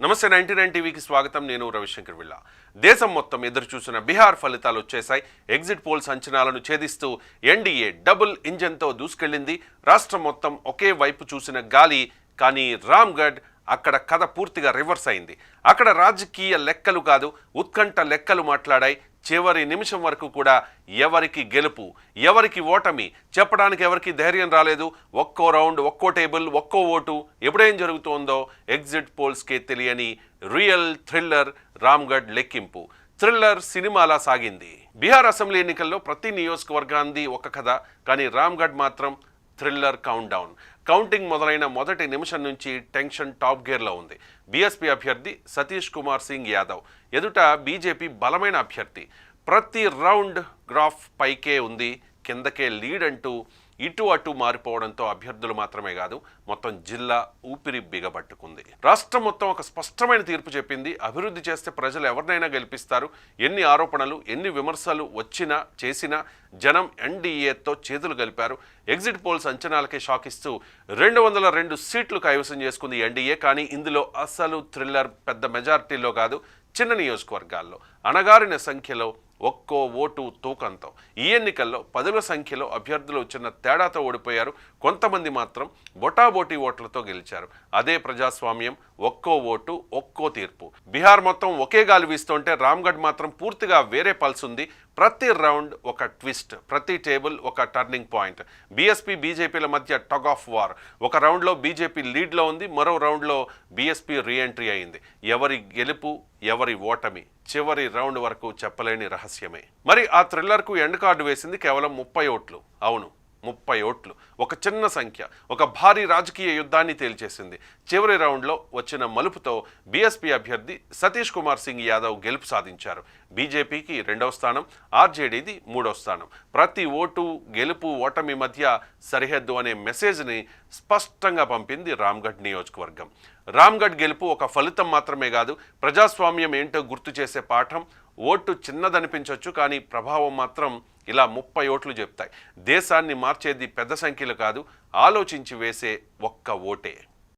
నమస్తే ninety nine టీవీకి స్వాగతం. నేను రవిశంకర్ విళ్ళ దేశం మొత్తం ఎదురు చూసిన బీహార్ ఫలితాలు వచ్చేశాయి. ఎగ్జిట్ పోల్స్ అంచనాలను ఛేదిస్తూ ఎన్డీఏ డబుల్ ఇంజన్తో దూసుకెళ్ళింది రాష్ట్రం మొత్తం ఒకే వైపు చూసిన గాలి కానీ రామ్గఢ్ అక్కడ కథ పూర్తిగా రివర్స్ అయింది. అక్కడ రాజకీయ లెక్కలు కాదు ఉత్కంఠ లెక్కలు మాట్లాడాయి. చివరి నిమిషం వరకు కూడా ఎవరికి గెలుపు ఎవరికి ఓటమి చెప్పడానికి ఎవరికి ధైర్యం రాలేదు. ఒక్కో రౌండ్ ఒక్కో టేబుల్ ఒక్కో ఓటు ఎప్పుడేం జరుగుతోందో ఎగ్జిట్ పోల్స్కే తెలియని రియల్ థ్రిల్లర్ రామ్గఢ్ లెక్కింపు. థ్రిల్లర్ సినిమాలా సాగింది. బీహార్ అసెంబ్లీ ఎన్నికల్లో ప్రతి నియోజకవర్గాంది ఒక కథ కానీ రామ్గఢ్ మాత్రం థ్రిల్లర్ కౌంట్ డౌన్ కౌంటింగ్ మొదలైన మొదటి నిమిషం నుంచి టెన్షన్ టాప్ గేర్లో ఉంది. బీఎస్పీ అభ్యర్థి సతీష్ కుమార్ సింగ్ యాదవ్. ఎదుట బీజేపీ బలమైన అభ్యర్థి. ప్రతి రౌండ్ గ్రాఫ్ పైకే ఉంది. కిందకే లీడ్ అంటూ ఇటు అటు మారిపోవడంతో అభ్యర్థులు మాత్రమే కాదు మొత్తం జిల్లా ఊపిరి బిగబట్టుకుంది. రాష్ట్రం మొత్తం ఒక స్పష్టమైన తీర్పు చెప్పింది. అభివృద్ధి చేస్తే ప్రజలు ఎవరినైనా గెలిపిస్తారు. ఎన్ని ఆరోపణలు ఎన్ని విమర్శలు వచ్చినా చేసినా జనం ఎన్డీఏతో చేతులు కలిపారు. ఎగ్జిట్ పోల్స్ అంచనాలకే షాక్ ఇస్తూ రెండు వందల రెండు సీట్లు కైవసం చేసుకుంది ఎన్డీఏ కానీ ఇందులో అసలు థ్రిల్లర్ పెద్ద మెజారిటీలో కాదు చిన్న నియోజకవర్గాల్లో. అణగారిన సంఖ్యలో ఒక్కో ఓటు తూకంతో. ఈ ఎన్నికల్లో పదుల సంఖ్యలో అభ్యర్థులు చిన్న తేడాతో ఓడిపోయారు. కొంతమంది మాత్రం బొటాబోటీ ఓట్లతో గెలిచారు. అదే ప్రజాస్వామ్యం ఒక్కో ఓటు ఒక్కో తీర్పు. బీహార్ మొత్తం ఒకే గాలి వీస్తుంటే రామ్గఢ్ మాత్రం పూర్తిగా వేరే పల్స్ ఉంది. ప్రతి రౌండ్ ఒక ట్విస్ట్ ప్రతి టేబుల్ ఒక టర్నింగ్ పాయింట్. బీఎస్పీ బీజేపీల మధ్య టగ్ ఆఫ్ వార్. ఒక రౌండ్లో బీజేపీ లీడ్లో ఉంది మరో రౌండ్లో బీఎస్పీ రీఎంట్రీ అయింది. ఎవరి గెలుపు ఎవరి ఓటమి చివరి రౌండ్ వరకు చెప్పలేని రహస్యమే. మరి ఆ థ్రిల్లర్కు ఎండ్ కార్డు వేసింది కేవలం ముప్పై ఓట్లు. అవును ముప్పై ఓట్లు. ఒక చిన్న సంఖ్య. ఒక భారీ రాజకీయ యుద్ధాన్ని తేల్చేసింది. చివరి రౌండ్లో వచ్చిన మలుపుతో బీఎస్పీ అభ్యర్థి సతీష్ కుమార్ సింగ్ యాదవ్ గెలుపు సాధించారు. బీజేపీకి రెండవ స్థానం ఆర్జేడీది మూడవ స్థానం. ప్రతి ఓటు గెలుపు ఓటమి మధ్య సరిహద్దు అనే మెసేజ్ని స్పష్టంగా పంపింది రామ్గఢ్ నియోజకవర్గం. రామ్గఢ్ గెలుపు ఒక ఫలితం మాత్రమే కాదు ప్రజాస్వామ్యం ఏంటో గుర్తు చేసే పాఠం. ఓటు చిన్నదనిపించవచ్చు కానీ ప్రభావం మాత్రం ఇలా ముప్పై ఓట్లు చెప్తాయి దేశాన్ని మార్చేది పెద్ద సంఖ్యలో కాదు ఆలోచించి వేసే ఒక్క ఓటే.